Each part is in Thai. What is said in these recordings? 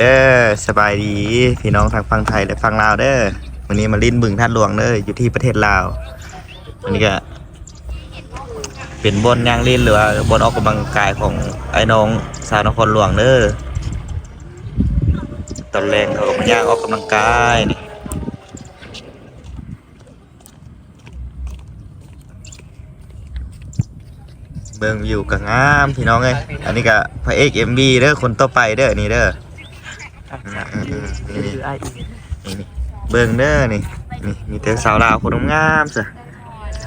เด้อสบายดีพี่น้องทางฝั่งไทยและฝั่งลาวเด้อวันนี้มาลิ้นบึงท่าหลวงเด้ออยู่ที่ประเทศลาววันนี้ก็ เป็นบนย่างลิ้นหรือว่าบนออกกำลังกายของไอ้น้องสาวนครหลวงเด้อตอนแรงเขาก็มาย่างออกกำลังกายนี่เบิ่งวิวก็งามพี่น้องเอ้ยอันนี้ก็พระเอกเอ็มบีเด้อคนต่อไปเด้อนี่เด้อ นี่นี่นี่นี่เบิ่งเด้อนี่นี่มีแต่สาวลาวคนงามๆซะ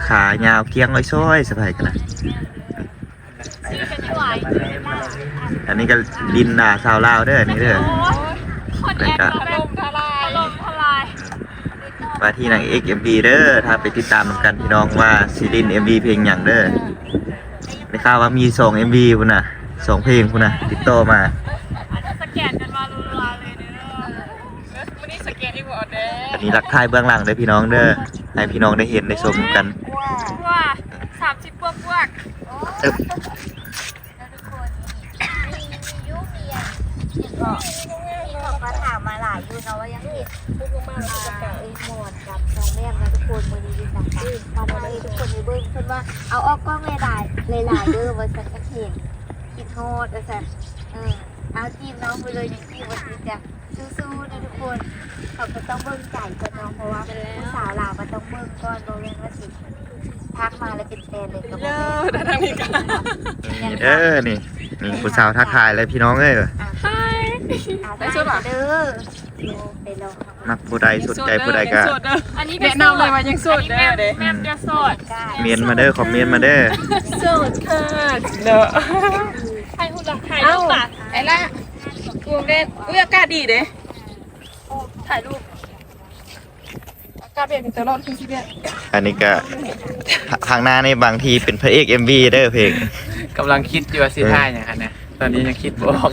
ขายาวเคียงร้อยซ้อยสบายกันนะอันนี้ก็ดินนาสาวลาวเด้อนี่เด้อแล้วก็ลมทลายลมทลายมาที่นางเอกเอ็มบีเด้อถ้าไปติดตามกันพี่น้องว่าซีดินเอ็มบีเพลงอย่างเด้อได้ข่าวว่ามีสองเอ็มบีพุ่นน่ะสองเพลงพุ่นน่ะติดต่อมา สแกนกันมารัวๆเลยเด้อวันนี้สแกนอีกบ่เด้ อันนี้หลักท้ายเบื้องหลังเด้อพี่น้องเด้อให้พี่น้องได้เห็นได้ชมกันว่าสามสิบพวกพวกเอิบยุเรียนที่ก็ที่เขาก็ถามมาหลายอยู่เนาะว่ายังเห็นพวกมาอ่าไอ้หมดกับน้องแม่นะทุกคนมือดีดีต่างๆมาเลยทุกคนในเบิ้งเพิ่นว่าเอาออกกล้องหลายๆหลายๆเด้อว่าสักเห็นคิดโทษว่าสันเออ เอาจีบน้องไปเลยอย่างที่วันนี้จะสู้ๆนะทุกคนเขาก็ต้องเบิ้งใจกันเนาะเพราะว่าผู้สาวลาวมันต้องเบิ้งก่อนโดนเรียนว่าสิทักมาแล้วเป็นแฟนเลยก็บเด้ออกทางนี้กันนี่เด้อนี่นี่ผู้สาวทักทายเลยพี่น้องเอ้ยไฮไปชุดหรอเด้อไปลองมักผู้ใดสนใจผู้ใดก็อันนี้แนะนำเลยว่ายังโสดเด้อเด้แม่จะโสดเมียนมาเด้อคอมเมนต์มาเด้อโสดค่ะเด้อให้หุ่นหลักถ่ายรูปอะไอ้ละรวมเล่นอุ้ยอากาศดีเด้ถ่ายรูปอากาศเปลี่ยนเป็นตลอดคือสิเบียอันนี้ก็ทางหน้าในบางทีเป็นพระเอก MV เด้อเพลงกำลังคิดอยู่ว่าสิท่าอย่างนั้นนะตอนนี้ยังคิดบ่ออก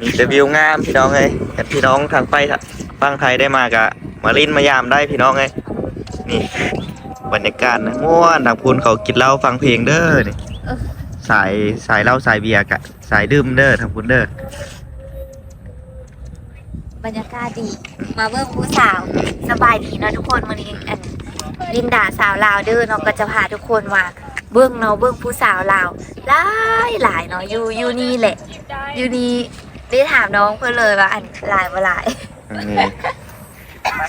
มีแต่วิวงามพี่น้องเอ้ยแต่พี่น้องทางไปฟังไทยได้มากะมาลิ้นมายามได้พี่น้องเอ้ยนี่ บรรยากาศนะม่วนทางพูนเขากินเหล้าฟังเพลงเด้อนี่สายสายเหล้าสายเบียร์กะ สายดื่มเด้อทางพูนเด้อบรรยากาศดี มาเบิ่งผู้สาวสบายดีเนาะทุกคนวันนี้อันลินดาสาวลาวเด้อเนาะก็จะพาทุกคนมาเบิ่งเนาะเบิ่งผู้สาวลาวหลายหลายเนาะอยู่อยู่นี่แหละ อยู่นี่ได้ถามน้องเพื่อนเลยว่าอันหลายบ่หลายนี่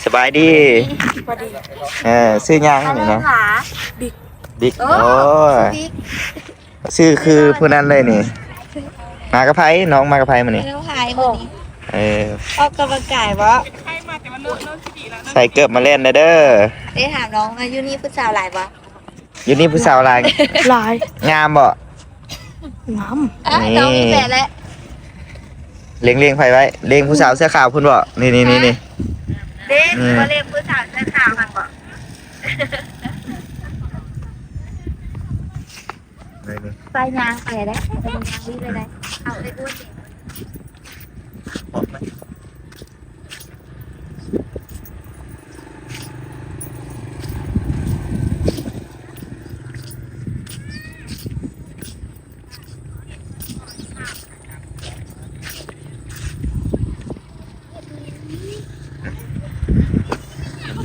สบายดีพอดีเออซื้อยังอะไรนี่เนาะหวาบิ๊กโอ้โอ้ยบิ๊กชื่อคือผู้นั้นเลยนี่มากระไพน้องมากระไพมานี่น้องพายคนนี้เออออกกำลังกายวะใช่มาแต่มันเริ่มเริ่มที่ดีแล้วใส่เกิบมาเล่นนะเด้อได้ถามน้องว่าอยู่นี่ผู้สาวหลายบ่อยู่นี่ผู้สาวอะไรหลายงามบ่น้อะน้องมีแฟนแล้วเลี้ยงเลี้ยงไฟไว้เลี้ยงผู้สาวเสื้อขาวคุณบ่นี่นี่นี่นี่ เด็กอืมบ่เรียกผู้สาวเสื้อขาวมันบ่นี่นี่ไปยางไปได้ไปยางวิ่งเลยได้เอาไปพูดสิ บอกไหม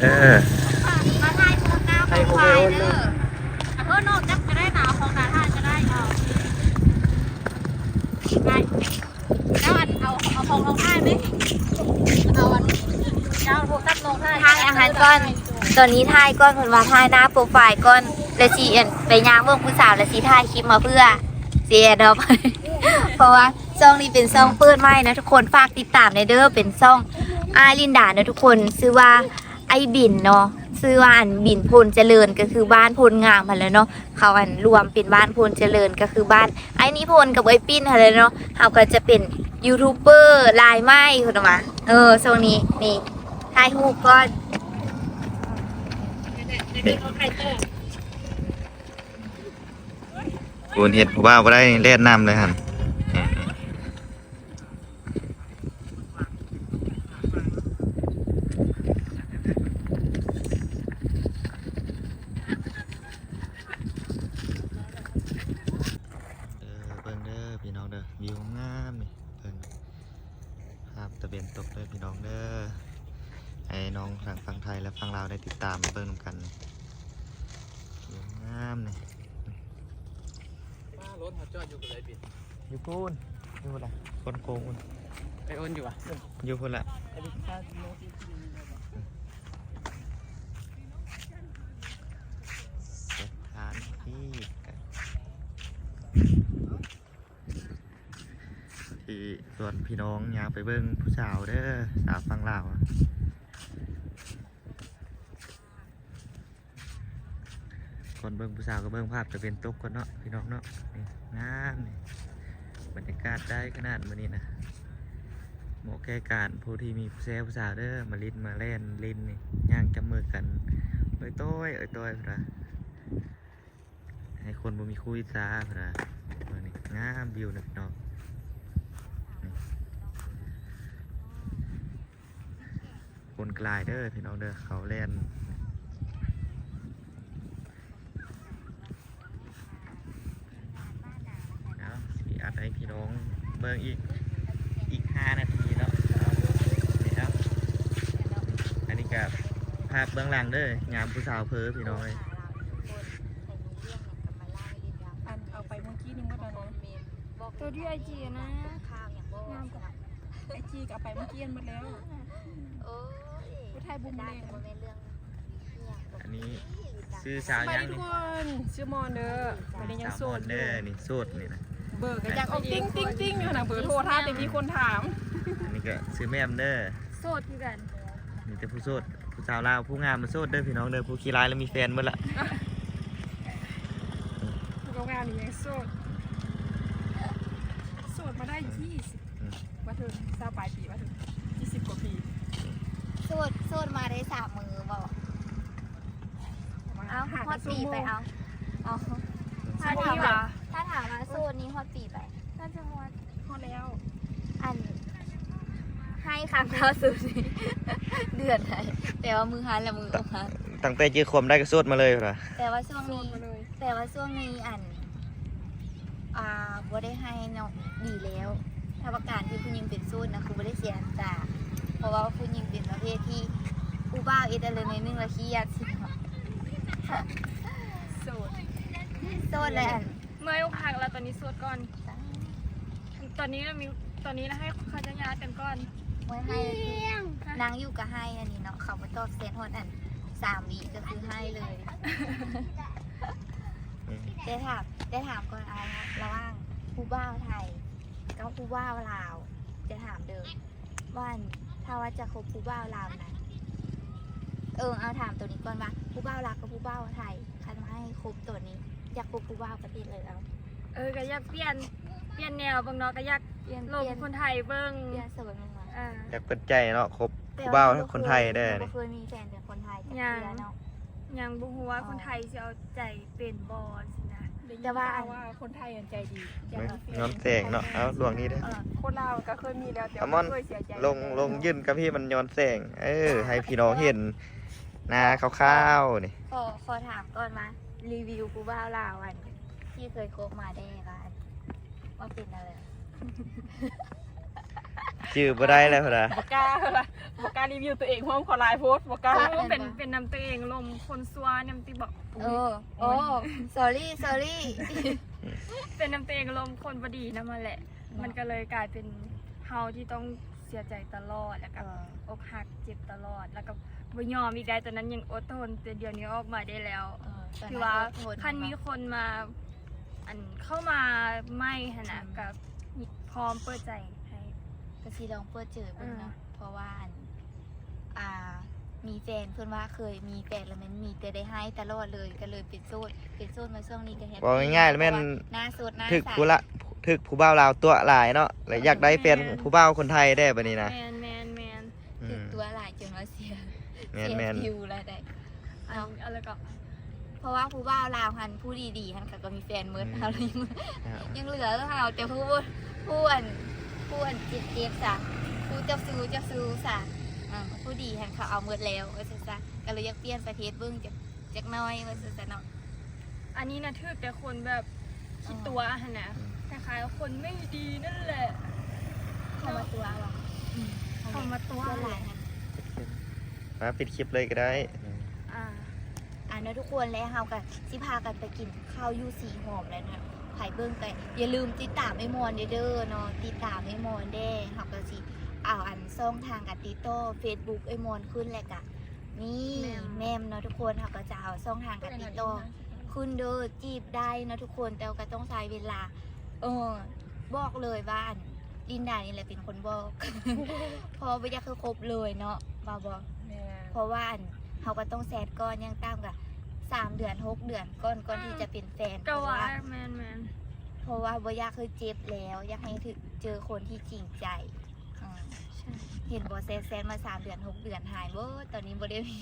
เออมาถ่ายคนน้ำของควายเด้อเออนอกจากจะได้หนาวของหนาท่านจะได้เอาได้แล้วอันเอาเอาของลงท่าไหมเอาอันเจ้าพวกตัดลงท่าท่ายอาหารก้อน ตอนนี้ถ่ายก้อนผลว่าถ่ายหน้าโปรไฟล์ก้อนและสีเอ็นไปย่างเมืองผู้สาวและสีถ่ายคลิปมาเพื่อเสียดอกเพราะว่าช่องนี้เป็นช่องเปิดใหม่นะทุกคนฝากติดตามในเด้อเป็นช่องอาลินดาเนะทุกคนชื่อว่า ไอบินเนาะชื่อว่าอันบินพลเจริญก็คือบ้านพลงามมาแล้วเนาะเขาอันรวมเป็นบ้านพลเจริญก็คือบ้านไอ้นิพนธ์กับไอ้ปิ้นอะไรเนาะเขาก็จะเป็นยูทูบเบอร์ลายไม้คุณมาเออช่วงนี้นี่ถ่ายรูปก้อนกูเห็ดผู้บ่าวบ่ได้เล่นน้ำเลยฮันเออเบิ่งเด้อพี่น้องเด้อ ตะเวนตกเลยพี่น้องเด้อให้น้องทางฝั่งไทยและฝั่งลาวได้ติดตามเบิ่งนำกันสวยงามเลยว่ารถเขาจอดอยู่กับไรบิดอยู่พูนอยู่พุ่นละคนโกงพุ่นไปโอนอยู่อะอยู่พุ่นละสถานที่ ส่วนพี่น้องอยากไปเบิ่งผู้สาวเด้อสาวฝั่งลาวคนเบิ่งผู้สาวก็เบิ่งภาพจะเป็นตกก่อนเนาะพี่น้องเนาะนี่งามนี่บรรยากาศได้ขนาดมื้อนี้นะหมาะแก่การผู้ที่มีผู้แซ่ผู้สาวเด้อมาลิ้นมาเล่นลิ้นนี่ย่างจับมือกันเอ้ยต้อยเอ้ยต้อยพุ่นนะให้คนบ่มีคู่อิจฉาพุ่นนะนี้งามวิวนะพี่น้อง คน กลายเด้อพี่น้องเด้อเขาเล่นเอาสีอัดให้พี่น้องเบิ่งอีกอีกห้านาทีแล้วนี่ครับอันนี้กับภาพเบื้องหลังเด้องามผู้สาวเพอพี่น้องเลยอันเอาไปเมื่อกี้นึงว่าตอนนั้นตัวที่ไอจีนะงามกว่าไอจีกับไปเมื่อกี้หมดแล้วโอ้ยผู้ ไทยบุญแดงบ่แม่นเรื่องเนี่ยอันนี้ซื้อสาวไปยังทุกนี่คนชื่อมอนเด้อไม่ได้ยังสาวโสมอดนอเด้ยู่อนี่โสดนี่นะเบิกก็อยากเอาติ้งติ้งติ้งอยู่นะเบอร์โทรถ้าแต่มีคนถาม อันนี้ก็ซื้อแม่มเด้อโสดคือกันมีแต่ผู้โสดผู้สาวลาวผู้งามมาโสดเด้อพี่น้องเด้อผู้ขี้ร้ายแล้วมีแฟนหมดละโรงงานนี่ยังโสด โสดมาได้ยี่สิบมาถึงสาวปลายปีมาถึงยี่สิบกว่าปีโสดโสดมาได้สามมือบอกเอาหาฮอกัตนปีสู้ไปเอาเอาถ้าถามว่าถ้าถามว่าโซนนี้ฮอตปีไปน่าจะฮอตพอแล้ว อัน ให้ครั้งล่าสุดนี้เดือนไหนแต่ว่ามือหันและมืออกหันตั้งแต่เจอความได้ก็โสดมาเลยเหรอแต่ว่าช่วงโสดนี้มาเลยแต่ว่าช่วงนี้อันอ่าบ่ได้ให้เนาะดีแล้วถ้าประกาศที่ผู้หญิงเป็นสูตรนะคือบ่ได้เสียน้ำตาเพ ราะว่าผู้หญิงเป็นประเภทที่ผู้บ้าวเอ็ดอะไรในอยนึงและขี้ยากสิเนาะโสดโซนเลยอันเมื่อพักแล้วตอนนี้สวดก่อน ตอนนี้เรามีตอนนี้เราให้เขาจะย้ายกันก่อนไว้ให้นางอยู่ก็ให้อันนี้เนาะเขามาตอบเซนฮอดอันสามวิก็คือให้เลยอืมได้ถามได้ถามก่อนเอานะระหว่างผู้บ้าวไทยกับผู้บ้าวลาว จะถามเดิมว่าอัน ถ้าว่าจะคบผู้บ้าวลาวนะเออเอาถามตัวนี้ก่อนว่าผู้บ้าวลาวกับผู้บ้าวไทยคันมาให้คบตัวนี้ อยากคบผู้บ้าวประเทศเลยเอาเออก็อยากเปลี่ยนเปลี่ยนแนวบางเนาะก็อยากเปลี่ยนลงเปลี่ยนคนไทยเบิ้งเปลี่ยนสวยมันมาอ่าอยากเปิดใจเนาะครบแต่ผู้บ่าวว่คนไทยได้บ่นี่เคยมีแฟนเป็นคนไทยจากยังเดือเนาะยังบุหัวาคนไทยจะเอาใจเป็นบ อสินะแต่ว่าได้ยินข่ว่าคนไทยอันใจดีอยากมีแฟนอนแสงเนาะ เอาลวงนี้เด้อ เออคนลาวก็เคยมีแล้วแต่เอามอนไม่เคยเสียใจลงลงยื่นกับพี่มันย้อนแสง เออ ให้พี่น้องเห็นหน้าขาวๆนี่ ขอขอถามก่อนมารีวิวผู้บ้าวลาวอันที่เคยคบมาได้บ้านว่าเป็นอะไรชื่อบ่ได้แล้วพุ่นน่ะบอกกล้าละบอกกล้ารีวิวตัวเองเพราะขอไลน์โพสต์บอกกล้าโอ้เป็นเป็นนำตัวเองลมคนซัวนำตีบอก เออโอ้ sorry sorry เป็นนำตัวเองลมคนบดีนั่นมาแหละ มันก็เลยกลายเป็นเฮาที่ต้องเสียใจตลอดแล้วก็เอออกหักเจ็บตลอด แล้วก็บ่ยอมอีกได้ตอนนั้นยังอดทนแต่เดี๋ยวนี้ออกมาได้แล้วเออตนคือว่าโทษคันมีคนมา อันเข้ามาไม่ขนาดกับพร้อมเปิดใจให้ก็สิลองเปิดเจอเบิ่งเนาะเพราะว่าอันอ่า มีแฟนเพื่อนว่าเคยมีแฟนแล้วมันมีแต่ได้ให้ตลอดเลยก็เลยเป็นโซดเป็นโซดมาช่วงนี้ก็แฮปปี้บอกง่ายๆแล้วแม่น หน้าโซดหน้าถึกใส ผู้ละถึกผู้บ่าวลาวตัวหลายเนาะแล้วอยากได้แฟนผู้บ่าวคนไทยได้บัดนี้นะแมนแมนแมนอืถึกมตัวหลายจนว่าเสียแม่นเสียแม่นคิวแล้วได้อันอะไรก็เพราะว่าผู้บ่าวลาวหันผู้ดีๆหันเขาก็มีแฟนเมิดเขาเลยยังอ่ายังเหลือเขาแต่ผู้ผู้อันผู้อันเจ็บเจ็บๆซะผู้เจ้าซูเจ้าซูซะ อ่าผู้ดีหันเขาเอาเมิดแล้วว่าซั่นซะก็เลยอยากเปลี่ยนประเทศเบิ่งจักจักหน้อยว่าซั่นซะเนาะ อันนี้นะทึกแต่คนแบบคิดตัวหันนะคล้ายๆว่าคนไม่ดีนั่นแหละเข้ามาตัวหรอเข้ามาตัวก็หลายนะมาปิดคลิปเลยก็ได้ อ่า อ่าเนอะทุกคนแล้วเฮากันสิพากันไปกินข้าวยูสีหอมแล้วนะไผ่เบิ้งกันอย่าลืมติดตามไอ้มอนเด้อเด้อเนาะติดตามไอ้มอนเด้เฮาก็สิ เอาอันซ่องทางกันติดต่อ Facebook ไอ้มอนขึ้นแหละกะนี่แม่มเนาะทุกคนเฮาก็จะเอาซ่องทางกันติดต่อคุณเด้อจีบได้นะทุกคนแต่ว่าก็ต้องใช้เวลา เออ บอกเลยว่าอันลินดานี่แหละเป็นคนบอกเพอไม่อยากคือครบเลยเนาะบาบอกแม่เพราะว่าอันเขาก็ต้องแซดก้อนยังตามกับสามเดือนหกเดือนก่อนก่อนที่จะเป็นแฟนเพก็ราะว่าว่าแมนแมนเพราะว่าบ่อยากคือเจ็บแล้ว อยากให้ถึงเจอคนที่จริงใจอืม เห็นบอแซดแซดมาสามเดือนหกเดือนหายเว้ยตอนนี้บ่ได้มี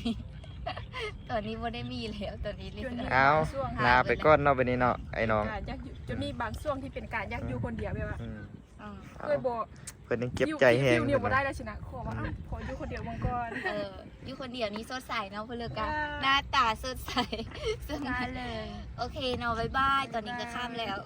ตอนนี้บ่ได้มีแล้วตอนนี้เลยเอาลาไปก่อนเนาะไปนี้เนาะไอ้น้องการยักอยู่จะมีบางช่วงที่เป็นการยักอยู่คนเดียวแบบว่าอืมอืมเอาเคยบอกเพิ่นยังเก็บใจแฮงคิวนิวเพิ่มานได้แล้วสินะขอว่าอะขออยู่คนเดียวมังกร เอออยู่คนเดียวนี้สดใสเนาะเพื่อนเลิกกันอ่าหน้าตาสดใสสได้เลย โอเคเนาะบ๊ายบาย ตอนนี้ก็ข้ามแล้ว